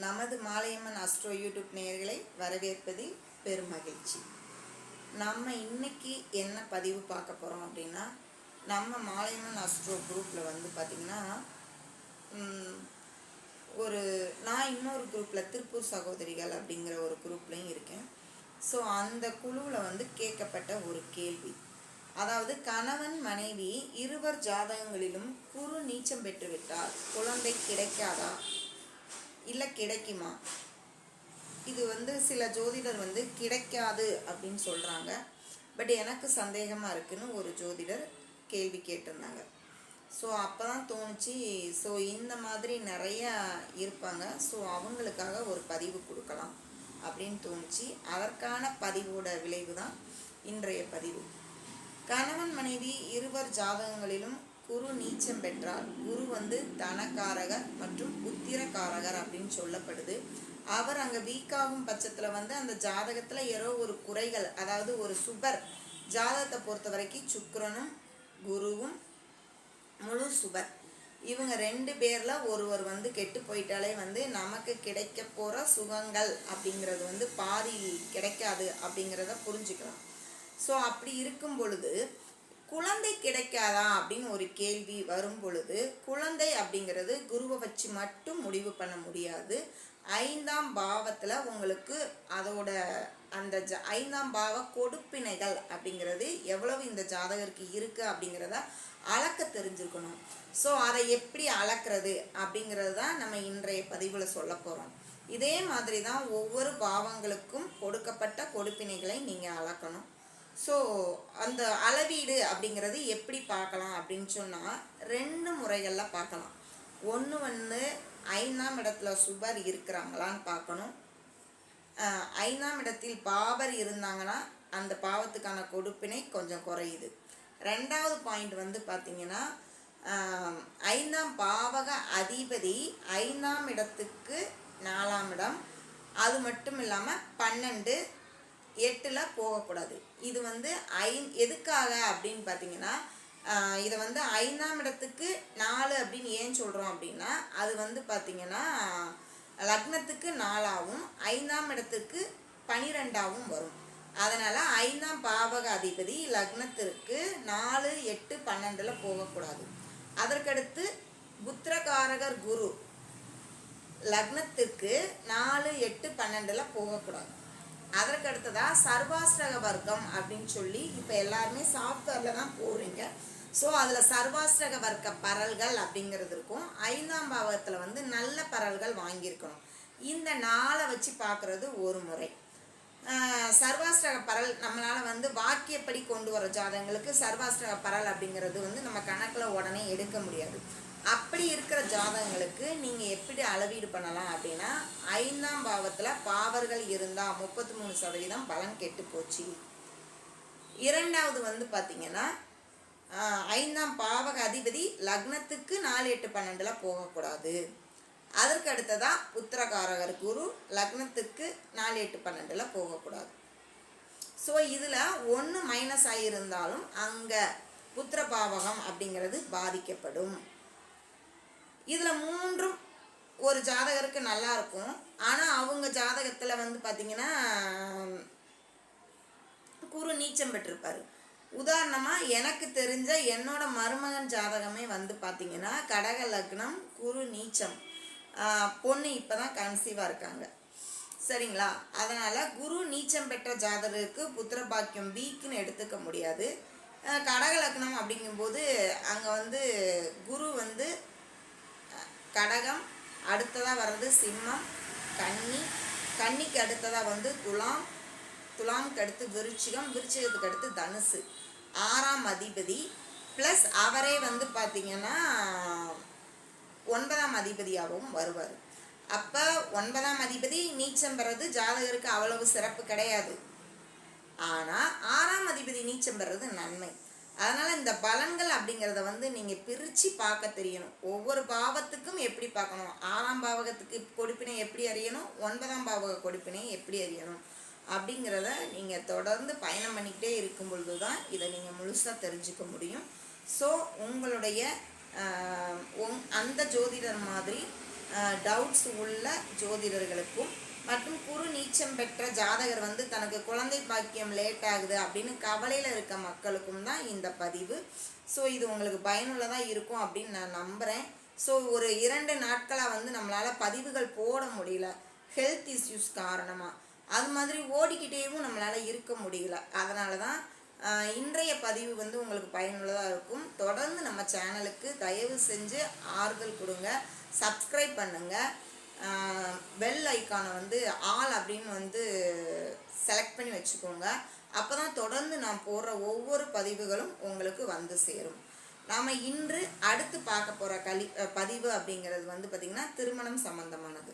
நமது Malaiyamman astro YouTube நேயர்களை வரவேற்பதில் பெருமகிழ்ச்சி நம்ம இன்னைக்கு என்ன பதிவு பார்க்க போகிறோம் அப்படின்னா நம்ம மாலையம்மன் அஸ்ட்ரோ குரூப்பில் வந்து பார்த்திங்கன்னா ஒரு நான் இன்னொரு குரூப்பில் திருப்பூர் சகோதரிகள் அப்படிங்கிற ஒரு குரூப்லேயும் இருக்கேன். ஸோ அந்த குழுவில் வந்து கேட்கப்பட்ட ஒரு கேள்வி. அதாவது கணவன் மனைவி இருவர் ஜாதகங்களிலும் குரு நீச்சம் பெற்றுவிட்டால் குழந்தை கிடைக்காதா? இல்லை கிடைக்குமா? இது வந்து சில ஜோதிடர் வந்து கிடைக்காது அப்படின்னு சொல்கிறாங்க பட் எனக்கு சந்தேகமாக இருக்குன்னு ஒரு ஜோதிடர் கேள்வி கேட்டிருந்தாங்க. ஸோ அப்போ தான் தோணுச்சு. ஸோ இந்த மாதிரி நிறையா இருப்பாங்க. ஸோ அவங்களுக்காக ஒரு பதிவு கொடுக்கலாம் அப்படின்னு தோணுச்சு. அதற்கான பதிவோட விளைவு தான் இன்றைய பதிவு. கணவன் மனைவி இருவர் ஜாதகங்களிலும் குரு நீச்சம் பெற்றால் குரு வந்து தனக்காரகர் மற்றும் புத்திரக்காரகர் அப்படின்னு சொல்லப்படுது. அவர் அங்கே வீக்காகும் பட்சத்தில் வந்து அந்த ஜாதகத்தில் ஏதோ ஒரு குறைகள் அதாவது ஒரு சுபர் ஜாதகத்தை பொறுத்த வரைக்கும் சுக்கரனும் குருவும் முழு சுபர். இவங்க ரெண்டு பேர்ல ஒருவர் வந்து கெட்டு போயிட்டாலே வந்து நமக்கு கிடைக்க போற சுகங்கள் அப்படிங்கிறது வந்து பாதி கிடைக்காது அப்படிங்கிறத புரிஞ்சுக்கலாம். ஸோ அப்படி இருக்கும் பொழுது குழந்தை கிடைக்காதா அப்படின்னு ஒரு கேள்வி வரும் பொழுது குழந்தை அப்படிங்கிறது குருவை வச்சு மட்டும் முடிவு பண்ண முடியாது. ஐந்தாம் பாவத்தில் உங்களுக்கு அதோட அந்த ஜ ஐந்தாம் பாவ கொடுப்பினைகள் அப்படிங்கிறது எவ்வளவு இந்த ஜாதகருக்கு இருக்குது அப்படிங்கிறத அளக்க தெரிஞ்சுருக்கணும் ஸோ அதை எப்படி அளக்கிறது அப்படிங்கிறது தான் நம்ம இன்றைய பதிவில் சொல்ல போகிறோம் இதே மாதிரி தான் ஒவ்வொரு பாவங்களுக்கும் கொடுக்கப்பட்ட கொடுப்பினைகளை நீங்கள் அளக்கணும். ஸோ அந்த அளவீடு அப்படிங்கிறது எப்படி பார்க்கலாம் அப்படின்னு சொன்னால் ரெண்டு முறைகளில் பார்க்கலாம். ஒன்று வந்து ஐந்தாம் இடத்துல சுபர் இருக்கிறாங்களான்னு பார்க்கணும். ஐந்தாம் இடத்தில் பாபர் இருந்தாங்கன்னா அந்த பாவத்துக்கான கொடுப்பினை கொஞ்சம் குறையுது. ரெண்டாவது பாயிண்ட் வந்து பார்த்தீங்கன்னா ஐந்தாம் பாவக அதிபதி ஐந்தாம் இடத்துக்கு நாலாம் இடம். அது மட்டும் இல்லாமல் பன்னெண்டு எட்டில் போகக்கூடாது. இது வந்து ஐ எதுக்காக அப்படின்னு பார்த்தீங்கன்னா இதை வந்து ஐந்தாம் இடத்துக்கு நாலு அப்படின்னு ஏன் சொல்கிறோம் அப்படின்னா அது வந்து பார்த்தீங்கன்னா லக்னத்துக்கு நாலாவும் ஐந்தாம் இடத்துக்கு பனிரெண்டாகவும் வரும். அதனால் ஐந்தாம் பாவக அதிபதி லக்னத்திற்கு நாலு எட்டு பன்னெண்டில் போகக்கூடாது. அதற்கடுத்து புத்திரகாரகர் குரு லக்னத்திற்கு நாலு எட்டு பன்னெண்டில் போகக்கூடாது. அதற்கு அடுத்ததா சர்வாஸ்ரக வர்க்கம் அப்படின்னு சொல்லி இப்போ எல்லாருமே சாஃப்ட்வேரில் தான் போகிறீங்க ஸோ அதில் சர்வாஸ்ரக வர்க்க பரல்கள் அப்படிங்கிறது இருக்கும். ஐந்தாம் பாவத்தில் வந்து நல்ல பரல்கள் வாங்கியிருக்கணும். இந்த நாளை வச்சு பார்க்குறது ஒரு முறை. சர்வாஸ்ரக பரல் நம்மளால் வந்து வாக்கியப்படி கொண்டு வர ஜாதகங்களுக்கு சர்வாஸ்ரக பரல் அப்படிங்கிறது வந்து நம்ம கணக்கில் உடனே எடுக்க முடியாது. அப்படி இருக்கிற ஜாதகங்களுக்கு நீங்கள் எப்படி அளவீடு பண்ணலாம் அப்படின்னா ஐந்தாம் பாவத்தில் பாவர்கள் இருந்தால் முப்பத்தி மூணு சதவீதம் பலன் கெட்டு போச்சு. இரண்டாவது வந்து பார்த்திங்கன்னா ஐந்தாம் பாவக அதிபதி லக்னத்துக்கு நாலு எட்டு பன்னெண்டில் போகக்கூடாது. அதற்கு அடுத்ததா புத்திரகாரகர் குரு லக்னத்துக்கு நாலு எட்டு பன்னெண்டில் போகக்கூடாது. ஸோ இதில் ஒன்று மைனஸ் ஆகியிருந்தாலும் அங்கே புத்திர பாவகம் அப்படிங்கிறது பாதிக்கப்படும். இதில் மூன்றும் ஒரு ஜாதகருக்கு நல்லா இருக்கும். ஆனால் அவங்க ஜாதகத்தில் வந்து பார்த்தீங்கன்னா குரு நீச்சம் பெற்றிருப்பார். உதாரணமாக எனக்கு தெரிஞ்ச என்னோட மருமகன் ஜாதகமே வந்து பார்த்தீங்கன்னா கடக லக்னம் குரு நீச்சம். பொண்ணு இப்போ தான் கன்சீவாக இருக்காங்க. சரிங்களா? அதனால் குரு நீச்சம் பெற்ற ஜாதகருக்கு புத்திர பாக்கியம் வீக்குன்னு எடுத்துக்க முடியாது. கடக லக்னம் அப்படிங்கும்போது அங்கே வந்து குரு வந்து கடகம் அடுத்ததாக வர்றது சிம்மம் கன்னி கன்னிக்கு அடுத்ததாக வந்து துலாம் துலாம்க்கு அடுத்து விருச்சிகம் விருச்சிகத்துக்கு அடுத்து தனுசு. ஆறாம் அதிபதி. ப்ளஸ் அவரே வந்து பார்த்திங்கன்னா ஒன்பதாம் அதிபதியாகவும் வருவார். அப்போ ஒன்பதாம் அதிபதி நீச்சம் பெறது ஜாதகருக்கு அவ்வளவு சிறப்பு கிடையாது. ஆனால் ஆறாம் அதிபதி நீச்சம் பெறது நன்மை. அதனால் இந்த பலன்கள் அப்படிங்கிறத வந்து நீங்கள் பிரித்து பார்க்க தெரியணும். ஒவ்வொரு பாவத்துக்கும் எப்படி பார்க்கணும்? ஆறாம் பாவகத்துக்கு கொடுப்பினை எப்படி அறியணும்? ஒன்பதாம் பாவக கொடுப்பினை எப்படி அறியணும்? அப்படிங்கிறத நீங்கள் தொடர்ந்து பயணம் பண்ணிக்கிட்டே இருக்கும் பொழுது தான் இதை நீங்கள் முழுசாக தெரிஞ்சுக்க முடியும். ஸோ உங்களுடைய உங் அந்த ஜோதிடர் மாதிரி டவுட்ஸ் உள்ள ஜோதிடர்களுக்கும் மற்றும் குரு நீச்சம் பெற்ற ஜாதகர் வந்து தனக்கு குழந்தை பாக்கியம் லேட் ஆகுது அப்படின்னு கவலையில் இருக்க மக்களுக்கும் தான் இந்த பதிவு. ஸோ இது உங்களுக்கு பயனுள்ளதாக இருக்கும் அப்படின்னு நான் நம்புகிறேன் ஸோ ஒரு இரண்டு நாட்களாக வந்து நம்மளால் பதிவுகள் போட முடியல. ஹெல்த் இஷ்யூஸ் காரணமாக அது மாதிரி ஓடிக்கிட்டேவும் நம்மளால் இருக்க முடியல. அதனால தான் இன்றைய பதிவு வந்து உங்களுக்கு பயனுள்ளதாக இருக்கும். தொடர்ந்து நம்ம சேனலுக்கு தயவு செஞ்சு ஆறுதல் கொடுங்க. சப்ஸ்கிரைப் பண்ணுங்கள் பெல் ஐக்கானை வந்து ஆல் அப்படின்னு வந்து செலக்ட் பண்ணி வச்சுக்கோங்க. அப்போ தான் தொடர்ந்து நான் போடுற ஒவ்வொரு பதிவுகளும் உங்களுக்கு வந்து சேரும். நாம் இன்று அடுத்து பார்க்க போகிற கலி பதிவு அப்படிங்கிறது வந்து பார்த்திங்கன்னா திருமணம் சம்மந்தமானது